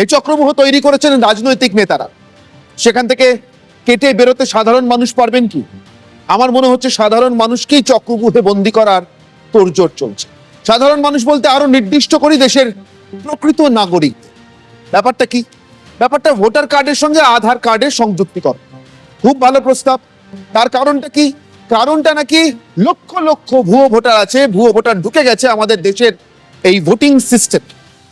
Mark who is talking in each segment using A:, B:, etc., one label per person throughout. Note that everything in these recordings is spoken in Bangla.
A: এই চক্রব্যূহ তৈরি করেছেন রাজনৈতিক নেতারা। সেখান থেকে কেটে বেরোতে সাধারণ মানুষ পারবেন কি? আমার মনে হচ্ছে সাধারণ মানুষকেই চক্রব্যূহে বন্দি করার তোড়জোড় চলছে। সাধারণ মানুষ বলতে আরও নির্দিষ্ট করি দেশের প্রকৃত নাগরিক। ব্যাপারটা কি? ব্যাপারটা ভোটার কার্ডের সঙ্গে আধার কার্ডের সংযুক্তিকরণ। খুব ভালো প্রস্তাব। তার কারণটা কি? কারণটা নাকি লক্ষ লক্ষ ভুয়ো ভোটার আছে, ভুয়ো ভোটার ঢুকে গেছে আমাদের দেশের এই ভোটিং সিস্টেম।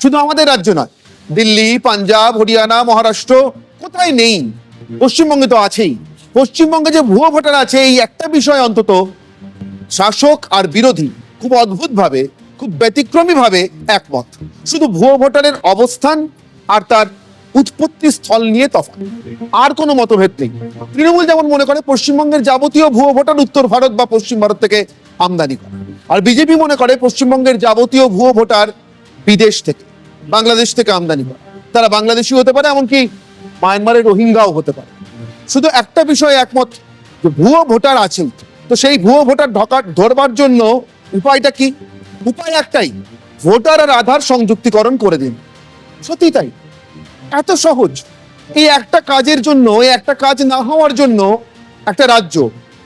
A: শুধু আমাদের রাজ্য নয় দিল্লি, পাঞ্জাব, হরিয়ানা, মহারাষ্ট্র কোথায় নেই? পশ্চিমবঙ্গে তো আছেই। পশ্চিমবঙ্গে যে ভুয়ো ভোটার আছে, এই একটা বিষয় অন্তত, শাসক আর বিরোধী খুব অদ্ভুতভাবে, খুব ব্যতিক্রমীভাবে একমত। শুধু ভুয়ো ভোটারের অবস্থান আর তার উৎপত্তি স্থল নিয়ে তফাৎ। আর কোনো মতভেদ নেই। তৃণমূল যেমন মনে করে, পশ্চিমবঙ্গের যাবতীয় ভুয়ো ভোটার উত্তর ভারত বা পশ্চিম ভারত থেকে আমদানি করে। আর বিজেপি মনে করে, পশ্চিমবঙ্গের যাবতীয় ভুয়ো ভোটার বিদেশ থেকে। বাংলাদেশ থেকে আমদানি করে। তারা বাংলাদেশি হতে পারে, এমনকি মায়ানমারের রোহিঙ্গাও হতে পারে। শুধু একটা বিষয়ে একমত, যে ভুয়ো ভোটার আছেই তো সেই ভুয়ো ভোটার ঢকার ধরবার জন্য উপায়টা কি? উপায় একটাই, ভোটার আর আধার সংযুক্তিকরণ করে দিন। সত্যি তাই। এত সহজ। এই একটা কাজের জন্য, এই একটা কাজ না হওয়ার জন্য একটা রাজ্য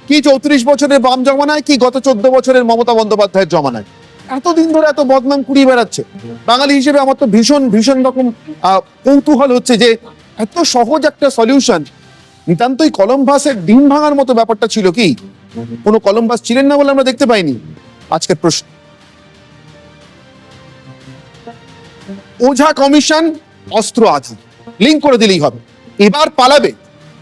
A: কি চৌত্রিশ বছরের বাম জমানায়, কি গত চোদ্দ বছরের মমতা বন্দ্যোপাধ্যায়ের জমানায়? এতদিন ধরে এত বদনাম কুড়িয়ে বেড়াচ্ছে। বাঙালি হিসেবে আমার তো ভীষণ ভীষণ রকম কৌতূহল হচ্ছে যে এত সহজ একটা সলিউশন নিতান্তই কলম্বাসের ডিম ভাঙার মতো ব্যাপারটা ছিল কি? কোনো কলম্বাস ছিলেন না বলে আমরা দেখতে পাইনি। আজকের প্রশ্ন। ওঝা কমিশন অস্ত্র আছে লিঙ্ক করে দিলেই হবে। এবার পালাবে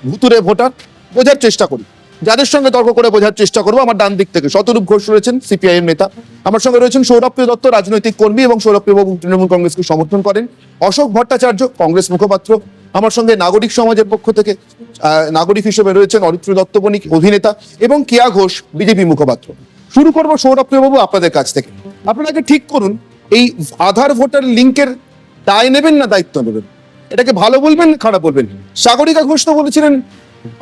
A: ভুতুরে ভোটার। বোঝার চেষ্টা করি। যাদের সঙ্গে তর্ক করে বোঝার চেষ্টা করব, আমার ডান দিক থেকে। শতরূপ ঘোষ রয়েছেন সিপিআইএম নেতা। আমার সঙ্গে রয়েছেন সৌরভপ্রিয় দত্ত, রাজনৈতিক কর্মী এবং সৌরভপ্রিয় তৃণমূল কংগ্রেসকে সমর্থন করেন। অশোক ভট্টাচার্য, কংগ্রেস মুখপাত্র। আমার সঙ্গে নাগরিক সমাজের পক্ষ থেকে নাগরিক হিসেবে রয়েছেন অরিত্র দত্ত বণিক অভিনেতা এবং কেয়া ঘোষ, বিজেপি মুখপাত্র। শুরু করব সৌরভপ্রিয় বাবু আপনাদের কাছ থেকে। আপনারা ঠিক করুন, এই আধার ভোটার লিঙ্কের দায় নেবেন না দায়িত্ব নেবেন? এটাকে ভালো বলবেন খারাপ বলবেন? সাগরিকা ঘোষ তো বলেছিলেন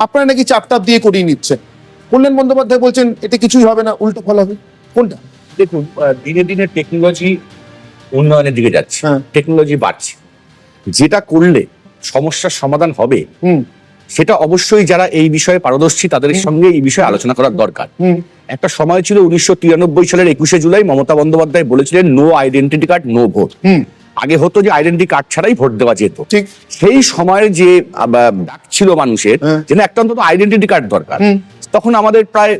A: আপনারা নাকি চাপটাপ দিয়ে করিয়ে নিচ্ছেন। কল্যাণ বন্দ্যোপাধ্যায় বলছেন এটা কিছুই হবে না উল্টো ফল হবে। কোনটা?
B: দেখুন দিনে দিনে টেকনোলজি উন্নয়নের দিকে যাচ্ছে।
A: হ্যাঁ।
B: টেকনোলজি বাড়ছে। যেটা করলে সমস্যার সমাধান হবে
A: হুম।
B: সেটা অবশ্যই যারা এই বিষয়ে পারদর্শী তাদের সঙ্গে এই বিষয়ে আলোচনা করার দরকার। একটা সময় ছিল উনিশশো তিরানব্বই সালের একুশে জুলাই মমতা বন্দ্যোপাধ্যায় বলেছিলেন no identity card no vote আগে হতো যে আইডেন্টি কার্ড ছাড়াই ভোট দেওয়া যেত।
A: ঠিক।
B: সেই সময়ের যে ডাক ছিল মানুষের
A: হ্যাঁ।
B: যে না একটা অন্তত আইডেন্টি কার্ড দরকার। তখন আমাদের প্রায়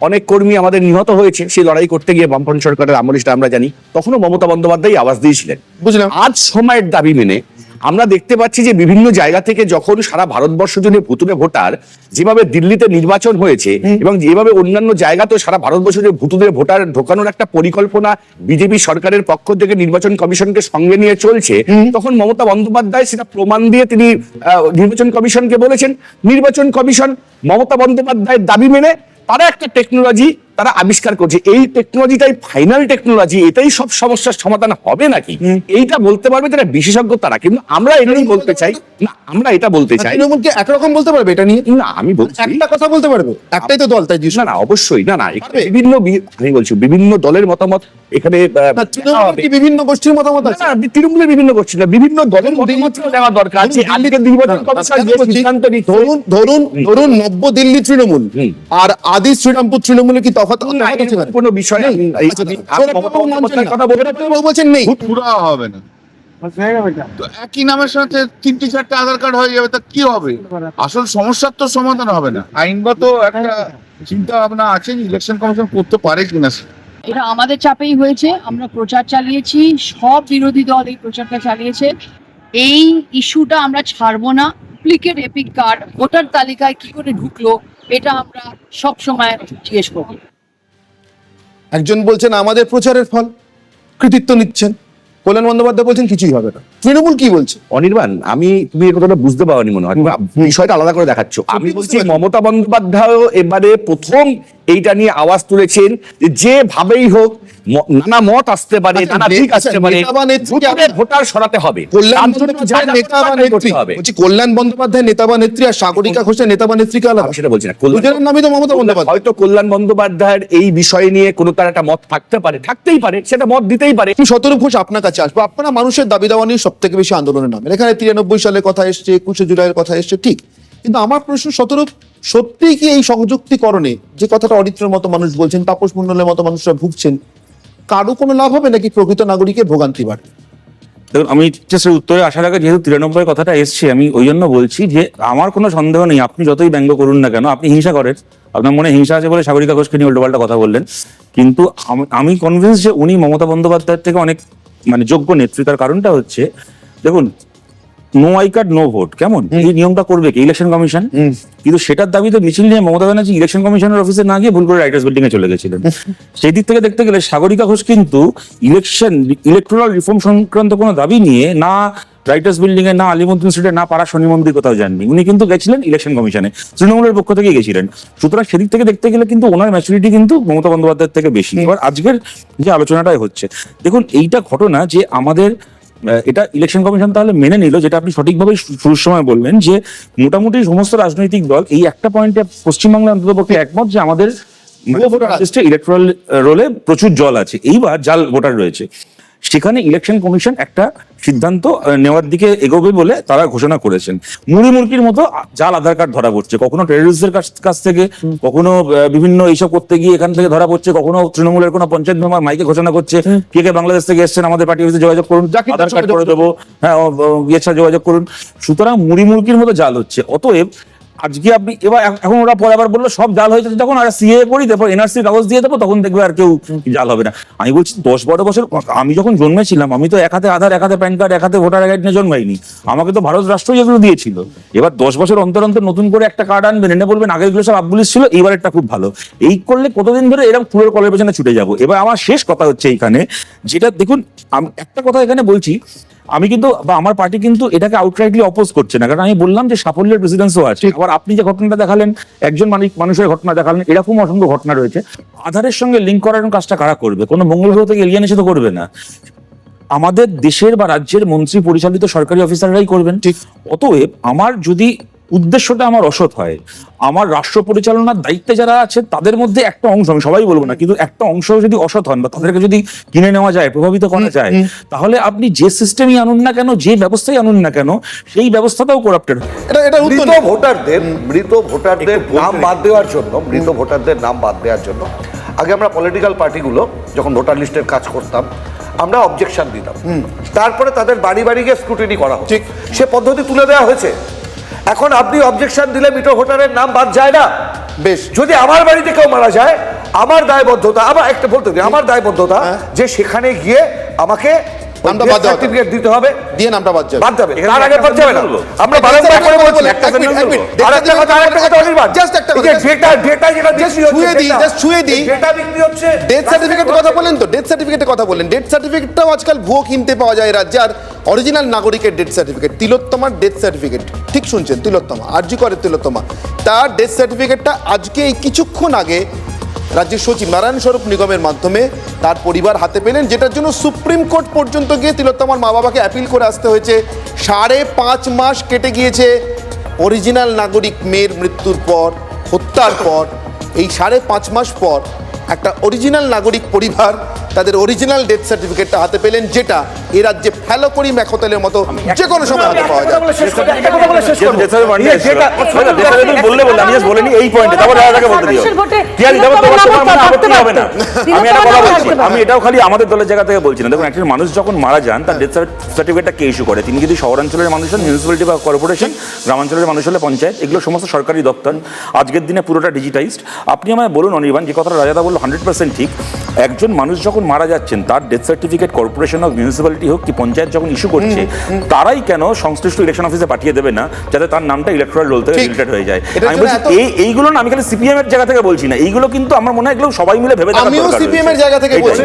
B: অনেক কর্মী আমাদের নিহত হয়েছে। সেই লড়াই করতে গিয়ে বামফ্রন্ট সরকারের আমলিস্ট আমরা জানি। তখনও মমতা বন্দ্যোপাধ্যায় আওয়াজ দিয়েছিলেন।
A: বুঝলাম।
B: আজ সময়ের দাবি মেনে আমরা দেখতে পাচ্ছি যে বিভিন্ন জায়গা থেকে যখন সারা ভারতবর্ষ জুড়ে ভুতুরে ভোটার যেভাবে দিল্লিতে নির্বাচন হয়েছে এবং যেভাবে অন্যান্য জায়গাতেও সারা ভারতবর্ষ জুড়ে ভুতুরে ভোটার ঢোকানোর একটা পরিকল্পনা বিজেপি সরকারের পক্ষ থেকে নির্বাচন কমিশনকে সঙ্গে নিয়ে চলছে তখন মমতা বন্দ্যোপাধ্যায় সেটা প্রমাণ দিয়ে তিনি আহ, নির্বাচন কমিশনকে বলেছেন। নির্বাচন কমিশন মমতা বন্দ্যোপাধ্যায়ের দাবি মেনে তারা একটা টেকনোলজি তারা আবিষ্কার করছে এই টেকনোলজিটাই ফাইনাল টেকনোলজি এটাই সব সমস্যার সমাধান হবে নাকি? এইটা বলতে পারবে যারা বিশেষজ্ঞ তারা কিন্তু আমরা এটাই বলতে চাই না আমরা এটা বলতে চাই।
A: তৃণমূলকে একরকম বলতে পারবে এটা নিয়ে?
B: না আমি বলছি
A: একটা কথা বলতে পারবে একটাই তো দল তাই
B: না না অবশ্যই না না বিভিন্ন আমি বলছি বিভিন্ন দলের মতামত এখানে
A: বিভিন্ন গোষ্ঠীর মতামত আছে?
B: না, তৃণমূলের বিভিন্ন গোষ্ঠী না বিভিন্ন দলের মতামত নেওয়া দরকার যে আজকে কমিশন যে
A: ধরুন ধরুন ধরুন নব্য দিল্লি তৃণমূল আর আদি শ্রীরামপুর তৃণমূলের কি
B: কোনো বিষয় এই-
A: আচ্ছা।
B: কথা
A: বলছেন নেই।
C: হবে না। একই নামের সাথে তিনটি চারটে আধার কার্ড হয়ে যাবে তা কি হবে? আসল সমস্যার তো সমাধান হবে না। আইনগত একটা চিন্তা ভাবনা আছে ইলেকশন কমিশন করতে পারে কিনা
D: এটা আমাদের চাপেই হয়েছে আমরা প্রচার চালিয়েছি সব বিরোধী দল এই প্রচারটা চালিয়েছে। এই ইস্যুটা আমরা ছাড়বো না। ডুপ্লিকেট এপিক কার্ড ভোটার তালিকায় কি করে ঢুকলো এটা আমরা সব সময় জিজ্ঞেস করব।
A: একজন বলছেন আমাদের প্রচারের ফল। কৃতিত্ব নিচ্ছেন। কল্যাণ বন্দ্যোপাধ্যায় বলছেন কিছুই হবে না। তৃণমূল কি বলছে?
B: অনির্বাণ আমি তুমি এই কথাটা বুঝতে পারোনি মনে হয়। বিষয়টা আলাদা করে দেখাচ্ছ। আমি বলছি মমতা বন্দ্যোপাধ্যায় এবারে প্রথম এইটা নিয়ে আওয়াজ তুলেছেন যে যেভাবেই হোক নানা মত আসতে পারে
A: আচ্ছা,
B: নানা দিক
A: আচ্ছা,
B: আসতে পারে। ভোটারে সরাতে হবে।
A: কল্যাণ বন্দ্যোপাধ্যায় নেতা বা নেত্রী নেত্রী আর সাগরিকা ঘোষের নেতা বা নেত্রীকে আলাদা
B: সেটা বলছি না।
A: দুজনের নামই তো মমতা বন্দ্যোপাধ্যায়।
B: হয়তো কল্যাণ বন্দ্যোপাধ্যায়ের এই বিষয় নিয়ে কোনো তার একটা মত থাকতে পারে। থাকতেই পারে সেটা মত দিতেই পারে।
A: শতরূপ ঘোষ আপনার কাছে আসব। আপনারা মানুষের দাবি দাওয়া নিয়ে থেকে বেশি আন্দোলনে নামেন এখানে তিরানব্বই সালের কথা এসছে, একুশে জুলাইয়ের কথা এসছে, ঠিক। কিন্তু আমার প্রশ্ন, সতেরো, সত্যি কি এই সংযুক্তিকরণে যে কথাটা অরিত্রের মতো মানুষ বলছেন, তাপস মন্ডলের মতো মানুষরা ভুগছেন, কারও কোনো লাভ হবে নাকি প্রকৃত নাগরিকের ভোগান্তি বাড়বে?
E: দেখুন, আমি জাস্ট উত্তরে আসার আগে যেহেতু তিরানব্বই কথাটা এসছে, আমি ওই জন্য বলছি যে আমার কোনো সন্দেহ নেই, আপনি যতই ব্যঙ্গ করুন না কেন, আপনি হিংসা করেন। আপনার মনে হিংসা আছে বলে সাগরিকা ঘোষকে নিয়ে উল্টোপাল্টা কথা বললেন। কিন্তু আমি কনভিন্স যে উনি মমতা বন্দ্যোপাধ্যায়ের থেকে অনেক মানে যোগ্য নেত্রী তার কারণটা হচ্ছে দেখুন no I card no vote কেমন? এই নিয়মটা করবে কি? ইলেকশন কমিশন কিন্তু সেটার দাবি তো মিছিল নিয়ে মমতা ব্যানার্জি ইলেকশন কমিশনের অফিসে না গিয়ে ভুল করে রাইটার্স বিল্ডিং এ চলে গেছিলেন। সেই দিক থেকে দেখতে গেলে সাগরিকা ঘোষ কিন্তু ইলেকশন ইলেকট্রাল রিফর্ম সংক্রান্ত কোনো দাবি নিয়ে না রাইটার্স বিল্ডিং এ না আলিমুদ্দিন স্ট্রিটে না পাড়া শনি মন্দির কোথাও যাননি। উনি কিন্তু গেছিলেন ইলেকশন কমিশনে তৃণমূলের পক্ষ থেকে গেছিলেন। সুতরাং সেদিক থেকে দেখতে গেলে কিন্তু ওনার ম্যাচুরিটি কিন্তু মমতা বন্দ্যোপাধ্যায়ের থেকে বেশি। এবার আজকের যে আলোচনাটাই হচ্ছে দেখুন এইটা ঘটনা যে আমাদের এটা ইলেকশন কমিশন তাহলে মেনে নিল যেটা আপনি সঠিকভাবে শুরুর সময় বললেন যে মোটামুটি সমস্ত রাজনৈতিক দল এই একটা পয়েন্টে পশ্চিমবাংলা অন্ততপক্ষে একমত যে আমাদের ইলেকট্রাল রোলে প্রচুর জল আছে। এইবার জাল ভোটার রয়েছে সেখানে ইলেকশন কমিশন একটা সিদ্ধান্ত নেওয়ার দিকে এগোবে বলে তারা ঘোষণা করেছেন। মুড়ি মুরগির মতো জাল আধার কার্ড ধরা পড়ছে। কখনো টেররিস্টদের কাছ থেকে কখনো বিভিন্ন এইসব করতে গিয়ে এখান থেকে ধরা পড়ছে কখনো তৃণমূলের কোনো পঞ্চায়েত মেম্বার মাইকে ঘোষণা করছে কে কে বাংলাদেশ থেকে এসছেন আমাদের পার্টি অফিসে যোগাযোগ করুন আধার কার্ড করে দেবো। হ্যাঁ ইয়ের সাথে যোগাযোগ করুন। সুতরাং মুড়ি মুরগির মতো জাল হচ্ছে। অতএব আজকে আপনি, এবার এখন ওরা পরে আবার বলল, সব জাল হয়েছে যখন আর সিএ করি তারপর এনআরসি কাগজ দিয়ে দেবো, তখন দেখবে আর কেউ জাল হবে না। আমি বলছি, দশ বারো বছর, আমি যখন জন্মেছিলাম, আমি তো এক হাতে আধার, এক হাতে প্যান কার্ড, এক হাতে ভোটার আইডি নিয়ে জন্মাইনি। আমাকে তো ভারত রাষ্ট্রই এগুলো দিয়েছিল। এবার দশ বছর অন্তর অন্তর নতুন করে একটা কার্ড আনবেন, এনে বলবেন আগেরগুলো সব আবগুলিস ছিল এবার একটা খুব ভালো। এই করলে কতদিন ধরে এরকম ফুলের কলের পেছনে ছুটে যাব? এবার আমার শেষ কথা হচ্ছে এইখানে, যেটা দেখুন একটা কথা এখানে বলছি আমি কিন্তু বা আমার পার্টি কিন্তু এটাকে আউটরাইটলি অপোজ করছে না। কারণ আমি বললাম যে সাফল্যের প্রেসিডেন্সও আছে। আবার আপনি যে ঘটনাটা দেখালেন একজন মানুষ মানুষের ঘটনা দেখালেন এরকম অসংখ্য ঘটনা রয়েছে। আধারের সঙ্গে লিঙ্ক করার কাজটা কারা করবে? কোনো মঙ্গল গ্রহ থেকে এলিয়ান এসে তো করবে না। আমাদের দেশের বা রাজ্যের মন্ত্রী পরিচালিত সরকারি অফিসাররাই করবেন।
A: ঠিক।
E: অতএব আমার যদি উদ্দেশ্যটা আমার অসৎ হয়। আমার রাষ্ট্র পরিচালনার দায়িত্বে যারা আছে তাদের মধ্যে একটা অংশ আমি সবাই বলব না কিন্তু একটা অংশ যদি অসৎ হন বা তাদেরকে যদি কিনে নেওয়া যায় প্রভাবিত করা যায় তাহলে আপনি যে সিস্টেমই আনুন না কেন যে ব্যবস্থাই আনুন না কেন সেই ব্যবস্থাটাও করাপ্টেড
A: এটা এটা
F: মৃত ভোটারদের মৃত ভোটারদের নাম বাদ দেওয়ার জন্য মৃত ভোটারদের নাম বাদ দেওয়ার জন্য আগে আমরা পলিটিক্যাল পার্টিগুলো যখন ভোটার লিস্টের কাজ করতাম আমরা অবজেকশন দিতাম। তারপরে তাদের বাড়ি বাড়ি গিয়ে স্ক্রুটিনি করা হতো।
A: ঠিক।
F: সে পদ্ধতি তুলে দেওয়া হয়েছে। এখন আপনি অবজেকশন দিলে মিটো ভোটারের নাম বাদ যায় না
A: বেশ
F: যদি আমার বাড়িতে কেউ মারা যায় আমার দায়বদ্ধতা আমার একটা বলতে আমার দায়বদ্ধতা
A: হ্যাঁ।
F: যে সেখানে গিয়ে আমাকে
A: নামটা বাদ
F: সার্টিফিকেট দিতে হবে।
A: দিয়ে নামটা বাদ যাবে
F: বাদ যাবে তার আগে বাদ যাবে না। আমরা বারংবার করে বলছি একটা
A: এক এক মিনিট।
F: আর একটা কথা আর একটা কথা অনির্বাণ
A: Just একটা কথা,
F: ডেটা ডেটা যেটা হচ্ছে
A: ছুঁয়ে দিই, just ছুঁয়ে দিই।
F: ডেটা বিক্রি হচ্ছে।
A: ডেথ সার্টিফিকেটের কথা বলেন তো? ডেথ সার্টিফিকেটের কথা বলেন ডেথ সার্টিফিকেটটাও আজকাল ভুয়ো কিনতে পাওয়া যায় রাজ্যে আর অরিজিনাল নাগরিকের ডেথ সার্টিফিকেট তিলোত্তমার ডেথ সার্টিফিকেট ঠিক শুনছেন তিলোত্তমা আরজি করে তিলোত্তমা। তার ডেথ সার্টিফিকেটটা আজকে এই কিছুক্ষণ আগে রাজ্যের সচিব নারায়ণ স্বরূপ নিগমের মাধ্যমে তার পরিবার হাতে পেলেন, যেটার জন্য সুপ্রিম কোর্ট পর্যন্ত গিয়ে তিলোত্তমার মা বাবাকে অ্যাপিল করে আসতে হয়েছে। সাড়ে পাঁচ মাস কেটে গিয়েছে। অরিজিনাল নাগরিক মেয়ের মৃত্যুর পর, হত্যার পর, এই সাড়ে পাঁচ মাস পর একটা অরিজিনাল নাগরিক পরিবার তাদের অরিজিনাল ডেথ সার্টিফিকেটটা হাতে পেলেন যেটা এ রাজ্যে ফেলো ফ্যালোকরি ম্যাকোতেলের মতো যে কোনো সময় হাতে পাওয়া যায়।
E: বললে বললে আমি এই পয়েন্টে তারপর দাদাকে বলতে দিও।
G: মানুষের ভোটে
E: ঠিক আছে তারপর তোমার তোমার আপত্তি হবে না। আমি একটা কথা বলছি আমি এটাও খালি আমাদের দলের জায়গা থেকে বলছি না। দেখুন একজন মানুষ যখন মারা যান তার ডেথ সার্টিফিকেটটা কে ইস্যু করে? তিনি যদি শহরাঞ্চলের মানুষ হন মিউনিসিপ্যালিটি বা কর্পোরেশন গ্রামাঞ্চলের মানুষ হলে পঞ্চায়েত এগুলো সমস্ত সরকারি দপ্তর। আজকের দিনে পুরোটা ডিজিটাইজড আপনি আমায় বলুন অনির্বাণ যে কথাটা রাজাদা বলল হান্ড্রেড পার্সেন্ট ঠিক। একজন মানুষ যখন মারা যাচ্ছেন তার death certificate corporation of municipality হোক কি পঞ্চায়েত যখন ইস্যু করছে তারাই কেন সংশ্লিষ্ট ইলেকশন অফিসে পাঠিয়ে দেবে না যাতে তার নামটা ইলেকট্রাল রোল থেকে রিলেটেড হয়ে যায়? আমি বলছি এই এইগুলো না আমি খালি সিপিএম এর জায়গা থেকে বলছি না এইগুলো কিন্তু আমার মনে হয় এগুলো সবাই মিলে ভেবে দেখা
A: আমিও
E: দরকার
A: সিপিএম এর জায়গা থেকে বলছি।